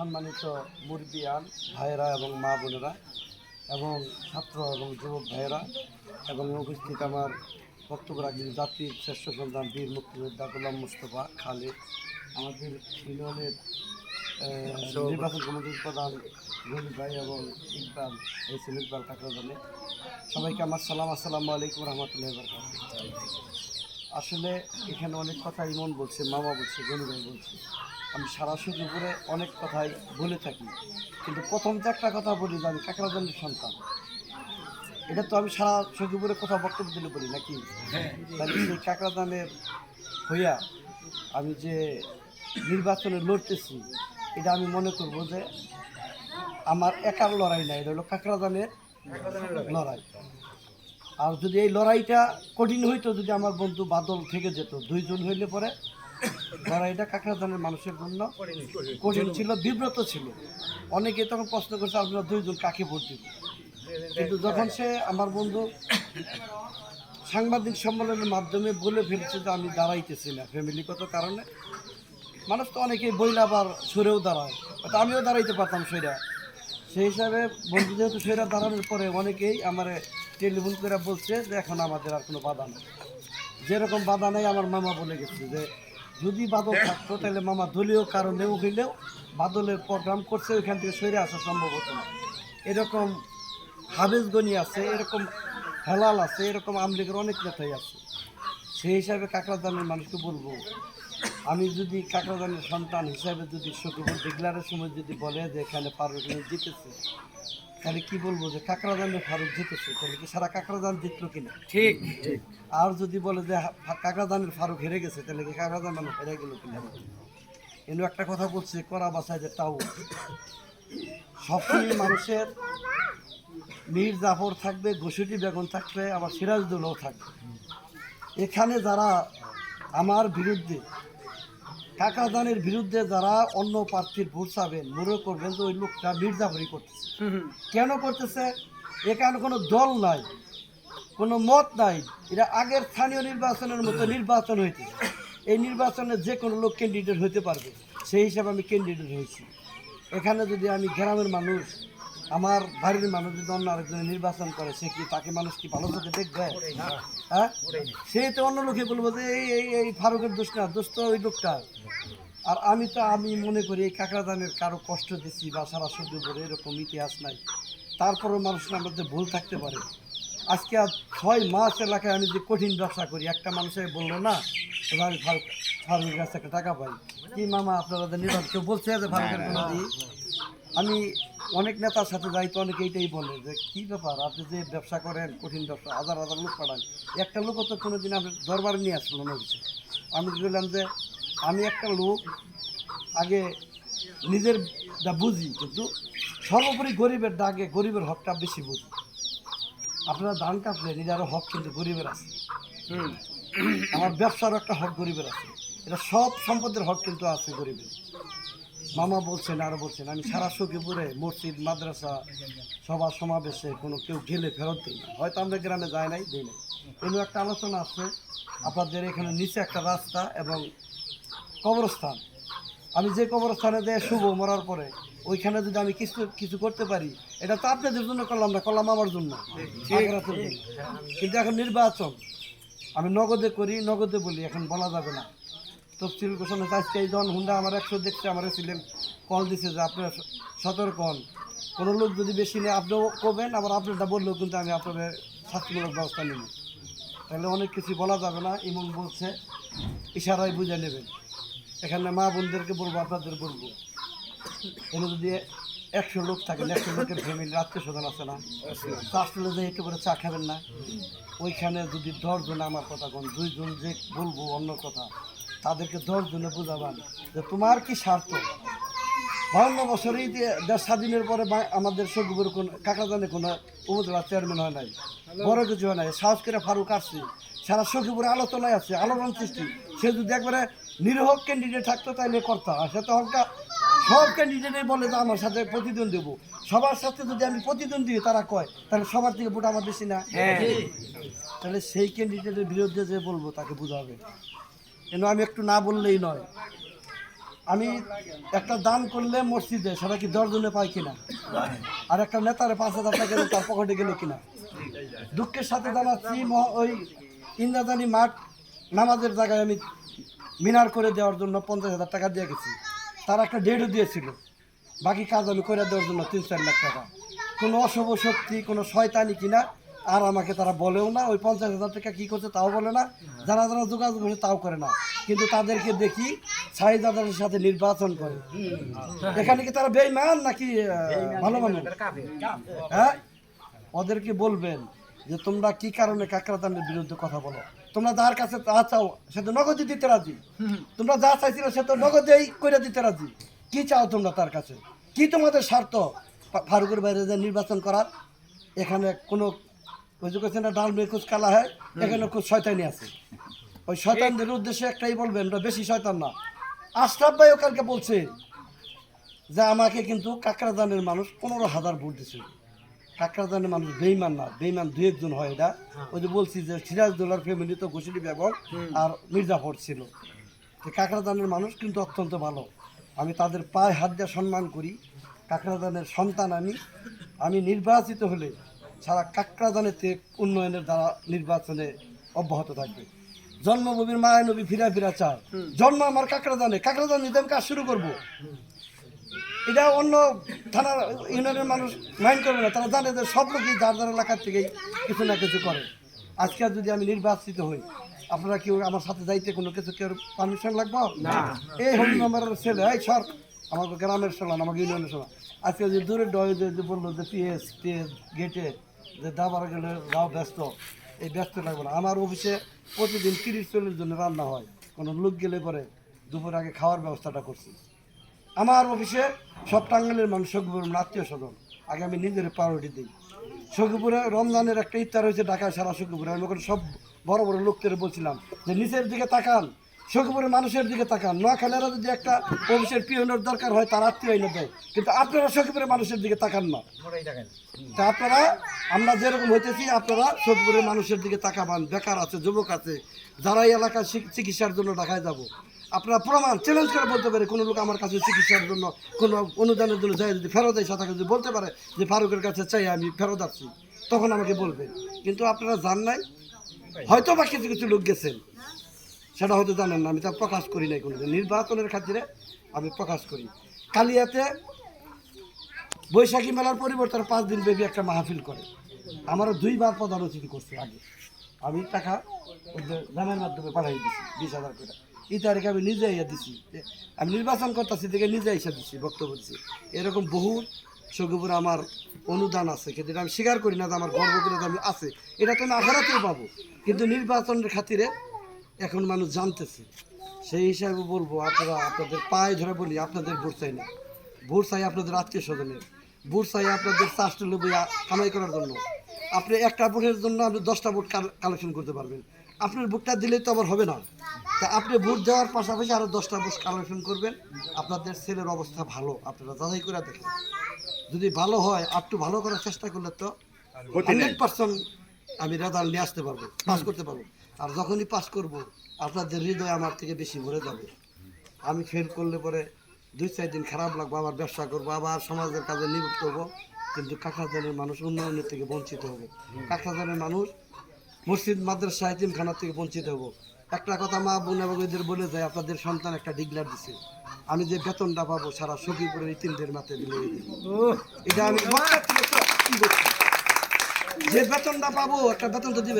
সম্মানিত মুরবিয়ান ভাইয়েরা এবং মা বোনেরা এবং ছাত্র এবং যুবক ভাইয়েরা এবং উপস্থিত আমার বক্তব্য রাখবেন জাতির শ্রেষ্ঠ সন্তান বীর মুক্তিযোদ্ধা গোলাম মুস্তফা খালেদ। আমাদের ইউনিয়নের নির্বাচন কমিটির প্রধান রবি ভাই এবং ইকবাল ছিল ইকবাল কাকরাজানে সবাইকে আমার সালাম আসসালামু আলাইকুম রহমতুল্লাহ আসলে এখানে অনেক কথা ইমন বলছে মামা বলছে গনু ভাই বলছে। আমি সারা উপরে অনেক কথাই বলে থাকি। কিন্তু প্রথম যে একটা কথা বলি যে আমি কাকরাজনের সন্তান। এটা তো আমি সারা সজীপুরে কথা বক্তব্য দিলে বলি নাকি? তাহলে সেই কাকরাদানের হইয়া আমি যে নির্বাচনে লড়তেছি এটা আমি মনে করব যে আমার একার লড়াই না এটা হলো কাকরাদানের লড়াই। আর যদি এই লড়াইটা কঠিন হইতো যদি আমার বন্ধু বাদল থেকে যেত দুইজন হইলে পরে লড়াইটা কাকড়াদানের মানুষের জন্য কঠিন ছিল। বিব্রত ছিল। অনেকে তখন প্রশ্ন করছে আপনারা দুইজন কাকে ভোট দিবেন? কিন্তু যখন সে আমার বন্ধু সাংবাদিক সম্মেলনের মাধ্যমে বলে ফেলছে যে আমি দাঁড়াইতেছি না ফ্যামিলিগত কারণে। মানুষ তো অনেকেই বইলে আবার সরেও দাঁড়ায়। হয়তো আমিও দাঁড়াইতে পারতাম সেটা সেই হিসাবে বন্ধু যেহেতু সেটা দাঁড়ানোর পরে অনেকেই আমার টেলিফোন করে বলছে যে এখন আমাদের আর কোনো বাধা নেই। যেরকম বাধা নেই আমার মামা বলে গেছে যে যদি বাদল থাকতো তাহলে মামা দলীয় কারণেও হইলেও বাদলের প্রোগ্রাম করছে ওইখান থেকে সরে আসা সম্ভব হতো না। এরকম হাফেজগনি আছে এরকম হেলাল আছে এরকম আমলিগের অনেক নেতাই আছে। সেই হিসাবে কাকড়াদানের মানুষকে বলব আমি যদি কাকড়াদানের সন্তান হিসাবে যদি শুক্রবার ডিগলারের সময় যদি বলে যে এখানে ফারুক জিতেছে। তাহলে কি বলব যে কাকড়াদানের ফারুক জিতেছে তাহলে কি সারা কাকড়াদান জিতলো কিনা? ঠিক। আর যদি বলে যে কাকড়াদানের ফারুক হেরে গেছে তাহলে কি কাকড়াদান মানুষ হেরে গেল কিনা? কিন্তু একটা কথা বলছে করা বাসায় যে তাও। সবসময় মানুষের মীর জাফর থাকবে ঘসুটি বেগম থাকবে আবার সিরাজদৌলও থাকবে। এখানে যারা আমার বিরুদ্ধে কাকাদানের বিরুদ্ধে যারা অন্য প্রার্থীর ভোট চাবেন মনে করবেন যে ওই লোকটা মির্জাফরি করতেছে। কেন করতেছে? এখানে কোনো দল নাই কোনো মত নাই। এটা আগের স্থানীয় নির্বাচনের মতো নির্বাচন হইতেছে। এই নির্বাচনে যে কোনো লোক ক্যান্ডিডেট হতে পারবে। সেই হিসাবে আমি ক্যান্ডিডেট হয়েছি। এখানে যদি আমি গ্রামের মানুষ আমার বাড়ির মানুষ যদি অন্য আরেকজনে নির্বাচন করে সে কি তাকে মানুষ কি ভালো চোখে দেখবে? হ্যাঁ? সে তো অন্য লোকে বলব যে এই এই এই ফারুকের দোষ না দোষ তো ওই লোকটা। আর আমি তো আমি মনে করি এই কাকড়াদানের কারও কষ্ট দিচ্ছি বা সারা সহ্য করে এরকম ইতিহাস নাই। তারপরেও মানুষের মধ্যে ভুল থাকতে পারে। আজকে আর ছয় মাস এলাকায় আমি যে কঠিন ব্যবসা করি একটা মানুষের বলল না আমি ফারুক ফারুকের কাছ থেকে টাকা পাই। কি মামা আপনারা নির্বাচন কেউ বলছে যে ফারুকের কোনো আমি অনেক নেতার সাথে যাই তো অনেকে এইটাই বলে যে কী ব্যাপার? আপনি যে ব্যবসা করেন কঠিন ব্যবসা হাজার হাজার লোক পাঠান। একটা লোকও তো কোনো দিন আপনি দরবারে নিয়ে আসলো না কিছু আমি বললাম যে আমি একটা লোক আগে নিজের যা বুঝি কিন্তু সর্বোপরি গরিবের দাগে গরিবের হকটা বেশি বুঝি। আপনারা ধান কাটলে নিজেরও হক কিন্তু গরিবের আছে। আমার ব্যবসারও একটা হক গরিবের আছে। এটা সব সম্পদের হক কিন্তু আছে গরিবের। মামা বলছেন আরও বলছেন আমি সারা সুখে সখীপুরে মসজিদ মাদ্রাসা সভা সমাবেশে কোনো কেউ গেলে ফেরত দিই না। হয়তো আমরা গ্রামে যাই নাই দিই নাই। এগুলো একটা আলোচনা আছে আপনাদের এখানে নিচে একটা রাস্তা এবং কবরস্থান। আমি যে কবরস্থানে দেয় শুভ মরার পরে ওইখানে যদি আমি কিছু কিছু করতে পারি এটা তো আপনাদের জন্য করলাম না করলাম আমার জন্য। কিন্তু এখন নির্বাচন আমি নগদে করি নগদে বলি এখন বলা যাবে না। তফসিল ঘোষণা আজকে এই যখন হুন্ডা আমার একশো দেখছে, আমার ছিলেন কল দিছে যে আপনার সতর্ক হন। কোনো লোক যদি বেশি নেই আপনিও করবেন, আবার আপনারটা বললেও কিন্তু আমি আপনাদের শাস্তিমূলক ব্যবস্থা নেব। তাহলে অনেক কিছু বলা যাবে না, ইমন বলছে, ইশারায় বুঝে নেবেন। এখানে মা বোনদেরকে বলব, আপনাদের বলব। এখানে যদি একশো লোক থাকেন একশো লোকের ফ্যামিলি আত্মীয় স্বজন আছে না আসলে যে একটু করে চা খাবেন না। ওইখানে যদি দশজন, আমার কথা কোন, দুইজন যে বলব অন্য কথা তাদেরকে দশজনে বোঝাবান যে তোমার কি স্বার্থ? বাউন্ন বছরেই দিয়ে দেশ স্বাধীনের পরে আমাদের সবগুলোর কোন কাকাজানে কোনো উপজেলা চেয়ারম্যান হয় নাই। বড় কিছু হয় নাই। সাহস করে ফারুক আসছে। সারা সখীপুরে আলোচনায় আছে আলোড়ন সৃষ্টি। সে যদি একবারে নিরহ ক্যান্ডিডেট থাকতো তাইলে করতো। আর সে তো হলকা সব ক্যান্ডিডেটই বলে যে আমার সাথে প্রতিদ্বন্দ্বী দেবো সবার সাথে যদি আমি প্রতিদ্বন্দ্বী তারা কয়? তাহলে সবার থেকে ভোট আমার বেশি না? তাহলে সেই ক্যান্ডিডেটের বিরুদ্ধে যে বলব তাকে বুঝাবে। কেন আমি একটু না বললেই নয়। আমি একটা দান করলে মসজিদে, সেটা কি দশজনে পাই কিনা? আর একটা নেতারে পাঁচ হাজার টাকা দিলে তার পকেটে গেল কিনা? দুঃখের সাথে জানাচ্ছি ওই ইন্দ্রাদানি মাঠ নামাজের জায়গায় আমি মিনার করে দেওয়ার জন্য পঞ্চাশ হাজার টাকা দিয়ে গেছি। তার একটা ডেটও দিয়েছিল। বাকি কাজ আমি করে দেওয়ার জন্য তিন চার লাখ টাকা। কোনো অশুভ শক্তি, কোনো শয়তানি কিনা আর আমাকে তারা বলেও না ওই পঞ্চাশ হাজার টাকা কী করছে তাও বলে না যারা যারা যোগাযোগ করছে তাও করে না। কিন্তু তাদেরকে দেখি সাহিদাদের সাথে নির্বাচন করে। এখানে কি তারা বেইমান নাকি ভালো মানুষ? হ্যাঁ? ওদেরকে বলবেন যে তোমরা কি কারণে কাকরাদানের বিরুদ্ধে কথা বলো? তোমরা যার কাছে তা চাও সে তো নগদে দিতে রাজি। তোমরা যা চাইছিল সে তো নগদেই করে দিতে রাজি। কি চাও তোমরা তার কাছে? কি তোমাদের স্বার্থ? ফারুকের বাইরে যে নির্বাচন করার? এখানে কোনো ওই যে না ডাল মেয়ে কুচ কালা হয় এখানে খুব শয়তানি আছে। ওই শয়তানদের উদ্দেশ্যে একটাই বলবেন ওরা বেশি শয়তান না। আশরাফ ভাইও কালকে বলছে যে আমাকে কিন্তু কাকরাদানের মানুষ পনেরো হাজার ভোট দিছে কাকরাদানের মানুষ বেইমান না বেইমান দু একজন হয় এটা। ওই যে বলছি যে সিরাজদৌলার ফ্যামিলি তো ঘুষিলি বেগম আর মির্জাফর ছিল। তো কাকরাদানের মানুষ কিন্তু অত্যন্ত ভালো। আমি তাদের পায়ে হাত দিয়ে সম্মান করি। কাকরাদানের সন্তান আমি। আমি নির্বাচিত হলে সারা কাকরাদানেতে উন্নয়নের দ্বারা নির্বাচনে অব্যাহত থাকবে। জন্মভূমির মায়া নবী ফিরা ফিরা চায়। জন্ম আমার কাকরাদানে কাকরাদান নিতে আমি কাজ শুরু করব। এটা অন্য থানার ইউনিয়নের মানুষ মাইন্ড করবে না। তারা জানে যে সব লোকই যার যার এলাকার থেকেই কিছু না কিছু করে। আজকে আর যদি আমি নির্বাচিত হই আপনারা কেউ আমার সাথে যাইতে কোনো কিছু কেউ পারমিশন লাগবে? না। এই হোম নম্বরের ছেলে। এই সর। আমাকে গ্রামের সলান আমাকে ইউনিয়নের সলান আজকে যে দূরে ডয়ে যে যে বলল যে পিএস টিএস গেটে যে দাবার গেলে যাও ব্যস্ত, এই ব্যস্ত লাগবে না। আমার অফিসে প্রতিদিন তিরিশ চল্লিশ জনের রান্না হয়। কোনো লোক গেলে পরে দুপুর আগে খাওয়ার ব্যবস্থাটা করছি। আমার অফিসে সব টাঙ্গালের মানুষ সখীপুর আত্মীয় স্বজন। আগে আমি নিজের প্রায়োরিটি দিই। সখীপুরে রমজানের একটা ইফতার হয়েছে ঢাকায়, সারা সখীপুরে। আমি ওখানে সব বড় বড় লোকদের বলছিলাম যে, নিচের দিকে তাকান। সখীপুরের মানুষের দিকে তাকান। নোয়াখালীরা যদি একটা অফিসের পিয়নের দরকার হয় তার আত্মীয় এনে দেয়। কিন্তু আপনারা সখীপুরের মানুষের দিকে তাকান না। তা আপনারা আমরা যেরকম হইতেছি আপনারা সখীপুরের মানুষের দিকে তাকাবান। বেকার আছে যুবক আছে। যারা এই এলাকার চিকিৎসার জন্য ঢাকায় যাব। আপনারা প্রমাণ চ্যালেঞ্জ করে বলতে পারে কোনো লোক আমার কাছে চিকিৎসার জন্য কোনো অনুদানের জন্য যায় যদি ফেরত দেয় সাথে যদি বলতে পারে যে ফারুকের কাছে চাই আমি ফেরত আসছি তখন আমাকে বলবেন। কিন্তু আপনারা জান নাই। হয়তো বা কিছু কিছু লোক গেছেন। সেটা হয়তো জানেন না, আমি তা প্রকাশ করি নাই কোনো নির্বাচনের খাতিরে আমি প্রকাশ করি। কালিয়াতে বৈশাখী মেলার পরিবর্তন পাঁচ দিন ব্যাপী একটা মাহফিল করে। আমারও দুইবার প্রধান অতিথি করছে আগে। আমি টাকা দামের মাধ্যমে পাঠাই দিছি, বিশ হাজার করে। এই তারিখে আমি নিজে ইয়ে দিছি। আমি নির্বাচন করতেছি থেকে নিজে এসে দিচ্ছি বক্তব্য দিচ্ছি এরকম বহু সখীপুরে আমার অনুদান আছে, কিন্তু এটা আমি স্বীকার করি না যে আমার গর্ব করে আমি আছে। এটা তো আমি আঘাতেও পাবো। কিন্তু নির্বাচনের খাতিরে এখন মানুষ জানতেছে। সেই হিসাবে বলব আপনারা আপনাদের পায়ে ধরে বলি আপনাদের ভোট চাই না ভোট চাই আপনাদের আত্মীয় স্বজনের। ভোট চাই আপনাদের চাষটা লোভে কামাই করার জন্য। আপনি একটা ভোটের জন্য আপনি দশটা ভোট কালেকশন করতে পারবেন। আপনার ভোটটা দিলে তো আবার হবে না। তা আপনি ভোট দেওয়ার পাশাপাশি আরও দশটা ভোট কালেকশন করবেন। আপনাদের ছেলের অবস্থা ভালো আপনারা যাচাই করে দেখেন। যদি ভালো হয় একটু ভালো করার চেষ্টা করলে তো হান্ড্রেড পার্সেন্ট আমি রেজাল্ট নিয়ে আসতে পারব পাস করতে পারব। আর যখনই পাস করব আপনাদের হৃদয় আমার থেকে বেশি ভরে যাবে। আমি ফেল করলে পরে দুই চার দিন খারাপ লাগবো আবার ব্যবসা করব আবার সমাজের কাজে নিযুক্ত হব। কিন্তু কাকরাজানের মানুষ উন্নয়নের থেকে বঞ্চিত হবে। কাকরাজানের মানুষ মসজিদ মাদ্রাসা খানার থেকে বঞ্চিত হব। একটা কথা মা বোন এবং এদের বলে যায় আপনাদের সন্তান একটা ডিগলার দিছে। আমি যে বেতনটা পাবো সারা সখীপুরের ইতিমদের মাতে দিলে এটা আমি? যে বেতনটা পাবো একটা বেতন তো দিবে।